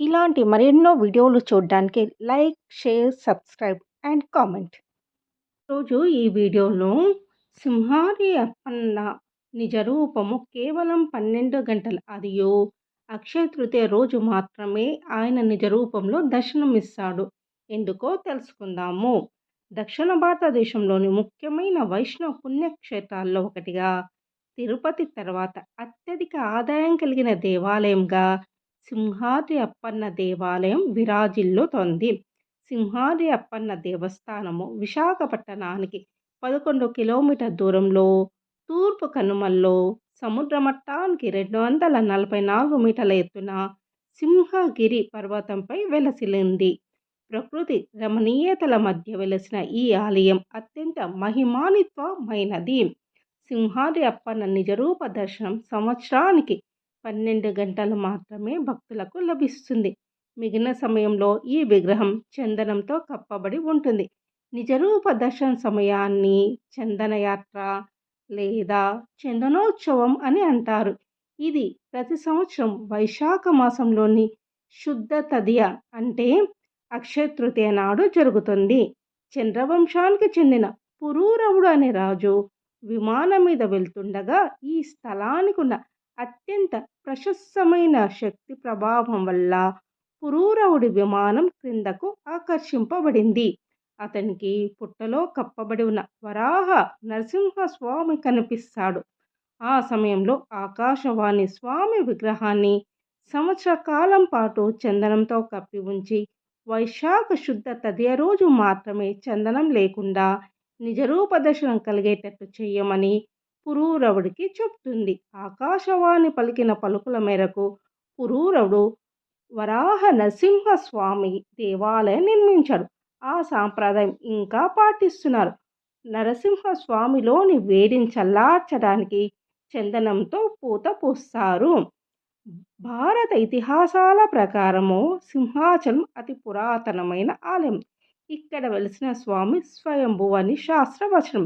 ఇలాంటి మరెన్నో వీడియోలు చూడడానికి like share subscribe and comment. రోజు ఈ వీడియోలో సింహారి అప్పన్న నిజ రూపము కేవలం పన్నెండు గంటలు అదియో అక్షయ తృతీయ రోజు మాత్రమే ఆయన నిజ రూపంలో దర్శనమిస్తాడు. ఎందుకో తెలుసుకుందాము. దక్షిణ భారతదేశంలోని ముఖ్యమైన వైష్ణవ పుణ్యక్షేత్రాల్లో ఒకటిగా. తిరుపతి తర్వాత అత్యధిక ఆదాయం కలిగిన దేవాలయంగా సింహాద్రి అప్పన్న దేవాలయం విరాజిల్లుతోంది సింహాద్రి అప్పన్న దేవస్థానము విశాఖపట్టణానికి పదకొండు కిలోమీటర్ దూరంలో తూర్పు కనుమల్లో సముద్ర మట్టానికి రెండు వందల నలభై నాలుగు మీటర్ల ఎత్తున సింహగిరి పర్వతంపై వెలసిలింది ప్రకృతి రమణీయతల మధ్య వెలసిన ఈ ఆలయం అత్యంత మహిమానిత్వమైనది సింహాద్రి అప్పన్న నిజరూప దర్శనం సంవత్సరానికి పన్నెండు గంటలు మాత్రమే భక్తులకు లభిస్తుంది. మిగిలిన సమయంలో ఈ విగ్రహం చందనంతో కప్పబడి ఉంటుంది. నిజరూప దర్శన సమయాన్ని చందనయాత్ర లేదా చందనోత్సవం అని అంటారు. ఇది ప్రతి సంవత్సరం వైశాఖ మాసంలోని శుద్ధ తదియ అంటే అక్షయ నాడు జరుగుతుంది. చంద్రవంశానికి చెందిన పురూరవుడు అనే రాజు విమానం మీద వెళ్తుండగా ఈ స్థలానికి ఉన్న అత్యంత ప్రశస్తమైన శక్తి ప్రభావం వల్ల పురూరవుడి విమానం క్రిందకు ఆకర్షింపబడింది. అతనికి పుట్టలో కప్పబడి ఉన్న వరాహ నరసింహస్వామి కనిపిస్తాడు. ఆ సమయంలో ఆకాశవాణి స్వామి విగ్రహాన్ని సంవత్సర కాలం పాటు చందనంతో కప్పి ఉంచి వైశాఖ శుద్ధ తదియ రోజు మాత్రమే చందనం లేకుండా నిజరూప దర్శనం కలిగేటట్టు చేయమని పురూరవుడికి చెప్తుంది. ఆకాశవాణి పలికిన పలుకుల మేరకు పురూరవుడు వరాహ నరసింహస్వామి దేవాలయం నిర్మించాడు. ఆ సాంప్రదాయం ఇంకా పాటిస్తున్నారు. నరసింహస్వామిలోని వేడిని చల్లార్చడానికి చందనంతో పూత పూస్తారు. భారత ఇతిహాసాల ప్రకారము సింహాచలం అతి పురాతనమైన ఆలయం. ఇక్కడ వెలిసిన స్వామి స్వయంభువని శాస్త్రవచనం.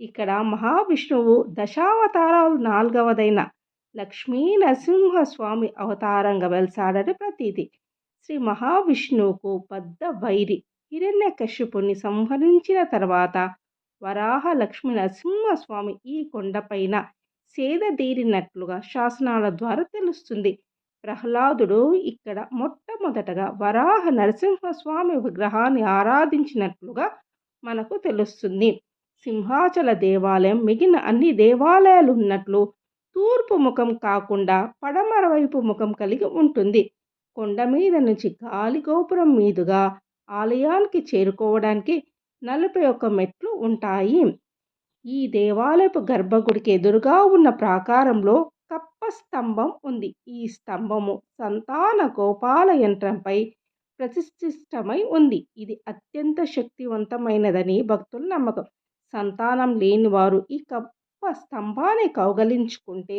ఇక్కడ మహావిష్ణువు దశావతారాలు నాలుగవదైన లక్ష్మీ నరసింహస్వామి అవతారంగా వెలసాడని ప్రతీతి. శ్రీ మహావిష్ణువుకు పెద్ద వైరి హిరణ్యకశ్యపుని సంహరించిన తర్వాత వరాహ లక్ష్మీ నరసింహస్వామి ఈ కొండపైన సేదదీరినట్లుగా శాసనాల ద్వారా తెలుస్తుంది. ప్రహ్లాదుడు ఇక్కడ మొట్టమొదటగా వరాహ నరసింహస్వామి విగ్రహాన్ని ఆరాధించినట్లుగా మనకు తెలుస్తుంది. సింహాచల దేవాలయం మిగిలిన అన్ని దేవాలయాలు ఉన్నట్లు తూర్పు ముఖం కాకుండా పడమర వైపు ముఖం కలిగి ఉంటుంది. కొండ మీద నుంచి గాలి గోపురం మీదుగా ఆలయానికి చేరుకోవడానికి నలభై ఒక్క మెట్లు ఉంటాయి. ఈ దేవాలయపు గర్భగుడికి ఎదురుగా ఉన్న ప్రాకారంలో కప్ప స్తంభం ఉంది. ఈ స్తంభము సంతాన గోపాల యంత్రంపై ప్రతిష్ఠిష్టమై ఉంది. ఇది అత్యంత శక్తివంతమైనదని భక్తుల నమ్మకం. సంతానం లేనివారు ఈ కప్ప స్తంభాన్ని కౌగలించుకుంటే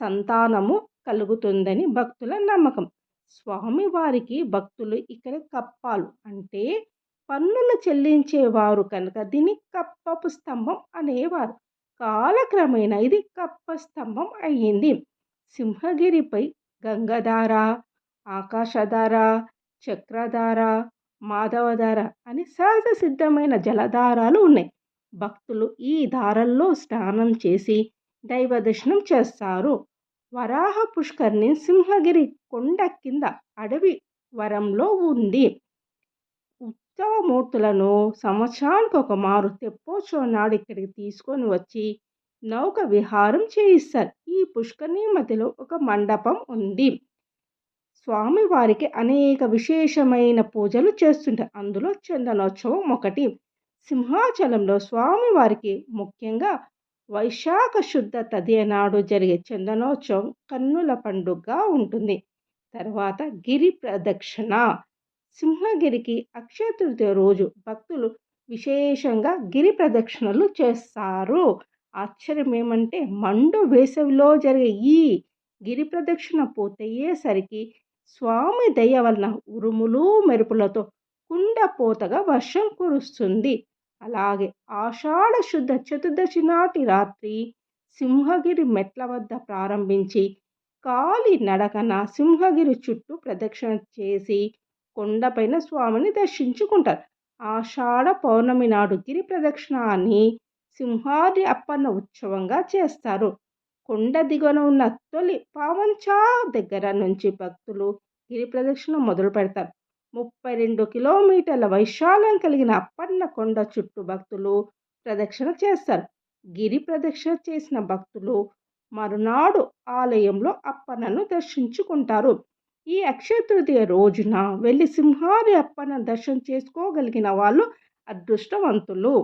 సంతానము కలుగుతుందని భక్తుల నమ్మకం. స్వామివారికి భక్తులు ఇక్కడ కప్పాలు అంటే పన్నులు చెల్లించేవారు కనుక దీన్ని కప్పపు స్తంభం అనేవారు. కాలక్రమేణా ఇది కప్ప స్తంభం అయ్యింది. సింహగిరిపై గంగధార ఆకాశధార చక్రధార మాధవధార అని సహజ సిద్ధమైన జలధారాలు ఉన్నాయి. భక్తులు ఈ దారల్లో స్నానం చేసి దైవ దర్శనం చేస్తారు. వరాహ పుష్కర్ని సింహగిరి కొండ కింద అడవి వరంలో ఉంది. ఉత్సవమూర్తులను సంవత్సరానికి ఒక మారు తెప్పోత్సవం నాడు ఇక్కడికి తీసుకొని వచ్చి నౌక విహారం చేయిస్తారు. ఈ పుష్కర్ణి మధ్యలో ఒక మండపం ఉంది. స్వామివారికి అనేక విశేషమైన పూజలు చేస్తుంటారు. అందులో చందనోత్సవం ఒకటి సింహాచలంలో స్వామివారికి ముఖ్యంగా వైశాఖ శుద్ధ తదియ నాడు జరిగే చందనోత్సవం కన్నుల పండుగగా ఉంటుంది. తర్వాత గిరి ప్రదక్షిణ. సింహగిరికి అక్షయ తృతీయ రోజు భక్తులు విశేషంగా గిరి ప్రదక్షిణలు చేస్తారు. ఆశ్చర్యం ఏమంటే మండు వేసవిలో జరిగే ఈ గిరి ప్రదక్షిణ పూర్తయ్యేసరికి స్వామి దయ వలన ఉరుములు మెరుపులతో కుండపోతగా వర్షం కురుస్తుంది. అలాగే ఆషాఢ శుద్ధ చతుర్దశి నాటి రాత్రి సింహగిరి మెట్ల వద్ద ప్రారంభించి కాలి నడకన సింహగిరి చుట్టూ ప్రదక్షిణ చేసి కొండపైన స్వామిని దర్శించుకుంటారు. ఆషాఢ పౌర్ణమి నాడు గిరి ప్రదక్షిణ అని అప్పన్న ఉత్సవంగా చేస్తారు. కొండ దిగువన ఉన్న తొలి పావంచా దగ్గర నుంచి భక్తులు గిరి ప్రదక్షిణ మొదలు పెడతారు ముప్పై రెండు కిలోమీటర్ల వైశాల్యం కలిగిన అప్పన్న కొండ చుట్టూ భక్తులు ప్రదక్షిణ చేస్తారు. గిరి ప్రదక్షిణ చేసిన భక్తులు మరునాడు ఆలయంలో అప్పన్నను దర్శించుకుంటారు. ఈ అక్షయ తృతీయ రోజున వెళ్ళి సింహారి అప్పన్న దర్శనం చేసుకోగలిగిన వాళ్ళు అదృష్టవంతులు.